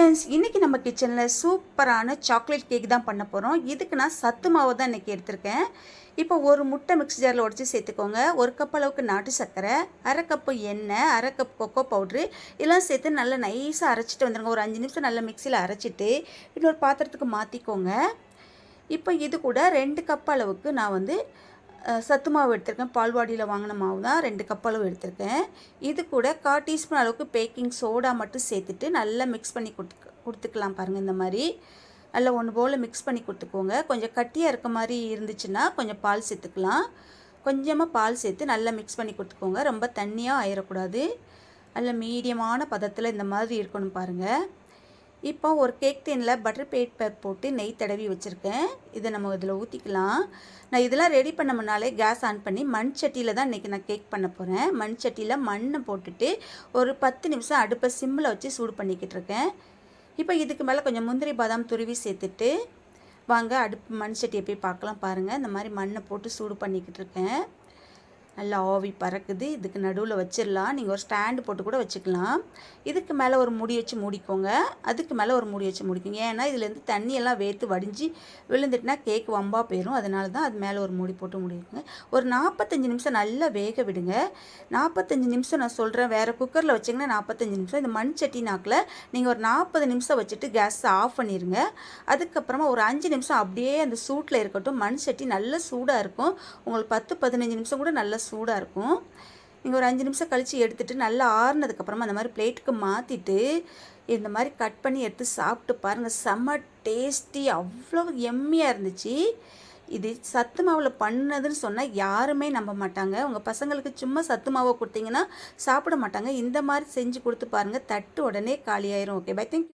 Friends இன்றைக்கி நம்ம கிச்சனில் சூப்பரான சாக்லேட் கேக் தான் பண்ண போகிறோம் இதுக்கு நான் சத்து மாவு தான் இன்றைக்கி எடுத்திருக்கேன். இப்போ ஒரு முட்டை மிக்ஸி ஜாரில் உடச்சி சேர்த்துக்கோங்க. ஒரு கப் அளவுக்கு நாட்டு சர்க்கரை அரை கப்பு எண்ணெய் அரை கப் கொக்கோ பவுட்ரு இதெல்லாம் சேர்த்து நல்லா நைஸாக அரைச்சிட்டு வந்துடுங்க ஒரு அஞ்சு நிமிஷம் நல்லா மிக்சியில் அரைச்சிட்டு இன்னொரு பாத்திரத்துக்கு மாற்றிக்கோங்க இப்போ இது கூட ரெண்டு கப் அளவுக்கு நான் வந்து சத்து மாவு எடுத்திருக்கேன். பால்வாடியில் வாங்கின மாவு தான். ரெண்டு கப் அளவு எடுத்திருக்கேன். இது கூட கா டீஸ்பூன் அளவுக்கு பேக்கிங் சோடா மட்டும் சேர்த்துட்டு நல்லா மிக்ஸ் பண்ணி கொடுத்து கொடுத்துக்கலாம் பாருங்கள் இந்த மாதிரி. நல்லா ஒன்று போல் மிக்ஸ் பண்ணி கொடுத்துக்கோங்க. கொஞ்சம் கட்டியாக இருக்க மாதிரி இருந்துச்சுன்னா கொஞ்சம் பால் சேர்த்துக்கலாம். கொஞ்சமாக பால் சேர்த்து நல்லா மிக்ஸ் பண்ணி கொடுத்துக்கோங்க. ரொம்ப தண்ணியாக ஆயிடக்கூடாது நல்ல மீடியமான பதத்தில் இந்த மாதிரி இருக்கணும் பாருங்கள் இப்போ ஒரு கேக் டீனில் பட்டர் பேப்பர் போட்டு நெய் தடவி வச்சுருக்கேன். இதை நம்ம இதில் ஊற்றிக்கலாம் நான் இதெல்லாம் ரெடி பண்ண முன்னாலே கேஸ் ஆன் பண்ணி மண் சட்டியில் தான் இன்றைக்கி நான் கேக் பண்ண போகிறேன் மண் சட்டியில் மண்ணை போட்டுட்டு ஒரு பத்து நிமிஷம் அடுப்பை சிம்மில் வச்சு சூடு பண்ணிக்கிட்டு இருக்கேன். இப்போ இதுக்கு மேலே கொஞ்சம் முந்திரி பாதாம் துருவி சேர்த்துட்டு வாங்க அடுப்பு மண் சட்டியை போய் பார்க்கலாம் பாருங்கள் இந்த மாதிரி மண்ணை போட்டு சூடு பண்ணிக்கிட்டு இருக்கேன். நல்லா ஆவி பறக்குது. இதுக்கு நடுவில் வச்சிடலாம் நீங்கள் ஒரு ஸ்டாண்டு போட்டு கூட வச்சுக்கலாம். இதுக்கு மேலே ஒரு முடி வச்சு மூடிக்கோங்க. அதுக்கு மேலே ஒரு முடி வச்சு முடிக்கோங்க. ஏன்னா இதுலேருந்து தண்ணியெல்லாம் வேர்த்து வடிஞ்சு விழுந்துட்டுனா கேக் வம்பாக போயிடும் அதனால தான் அது மேலே ஒரு மூடி போட்டு மூடிக்கோங்க. ஒரு நாற்பத்தஞ்சு நிமிஷம் நல்லா வேக விடுங்க. நாற்பத்தஞ்சு நிமிஷம் நான் சொல்கிறேன் வேறு குக்கரில் வச்சிங்கன்னா நாற்பத்தஞ்சு நிமிஷம். இந்த மண் சட்டி நாக்கில் நீங்கள் ஒரு நாற்பது நிமிஷம் வச்சுட்டு கேஸ் ஆஃப் பண்ணிடுங்க அதுக்கப்புறமா ஒரு அஞ்சு நிமிஷம் அப்படியே அந்த சூட்டில் இருக்கட்டும். மண் சட்டி நல்ல சூடாக இருக்கும். உங்களுக்கு பத்து பதினஞ்சு நிமிஷம் கூட நல்ல சூடாக இருக்கும். நீங்கள் ஒரு அஞ்சு நிமிஷம் கழித்து எடுத்துட்டு நல்லா ஆறுனதுக்கப்புறமா அந்த மாதிரி பிளேட்டுக்கு மாற்றிட்டு இந்த மாதிரி கட் பண்ணி எடுத்து சாப்பிட்டு பாருங்கள் செம்ம டேஸ்டி அவ்வளோ எம்மியாக இருந்துச்சு. இது சத்து மாவில் பண்ணதுன்னு சொன்னால் யாருமே நம்ப மாட்டாங்க. உங்கள் பசங்களுக்கு சும்மா சத்து மாவை கொடுத்தீங்கன்னா சாப்பிட மாட்டாங்க. இந்த மாதிரி செஞ்சு கொடுத்து பாருங்கள் தட்டு உடனே காலியாயிரும். Okay bye thank